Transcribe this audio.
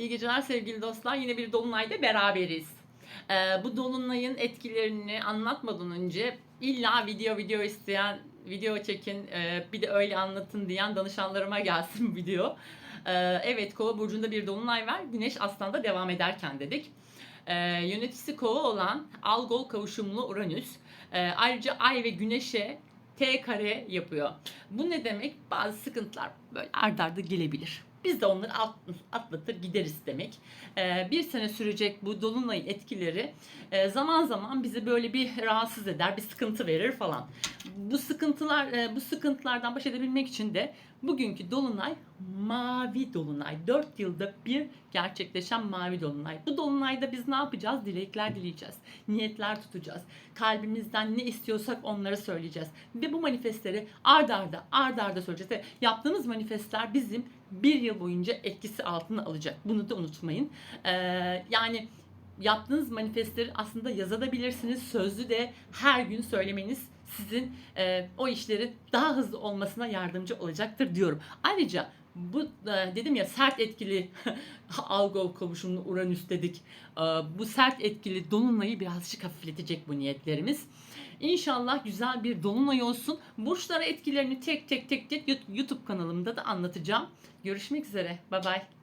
İyi geceler sevgili dostlar. Yine bir dolunayda beraberiz. Ee, bu dolunayın etkilerini anlatmadan önce illa video video isteyen video çekin e, bir de öyle anlatın diyen danışanlarıma gelsin video. Ee, evet Kova burcunda bir dolunay var. Güneş Aslan'da devam ederken dedik. Ee, yöneticisi Kova olan Algol kavuşumlu Uranüs. Ee, ayrıca Ay ve Güneş'e T kare yapıyor. Bu ne demek? Bazı sıkıntılar böyle ard arda gelebilir. Biz de onları at- atlatır gideriz demek. Ee, bir sene sürecek bu dolunay etkileri e, zaman zaman bizi böyle bir rahatsız eder, bir sıkıntı verir falan. Bu sıkıntılar, e, bu sıkıntılardan baş edebilmek için de bugünkü dolunay mavi dolunay. 4 yılda bir gerçekleşen mavi dolunay. Bu dolunayda biz ne yapacağız? Dilekler dileyeceğiz. Niyetler tutacağız. Kalbimizden ne istiyorsak onları söyleyeceğiz. Ve bu manifestleri ard arda, ard arda söyleyeceğiz. Ve yaptığımız manifestler bizim bir yıl boyunca etkisi altına alacak. Bunu da unutmayın. Ee, yani yaptığınız manifestleri aslında yazabilirsiniz. Sözlü de her gün söylemeniz sizin e, o işleri daha hızlı olmasına yardımcı olacaktır diyorum. Ayrıca bu e, dedim ya sert etkili Algol kavuşumlu Uranüs dedik. E, bu sert etkili dolunayı birazcık hafifletecek bu niyetlerimiz. İnşallah güzel bir dolunay olsun. Burçlara etkilerini tek tek tek tek YouTube kanalımda da anlatacağım. Görüşmek üzere. Bay bay.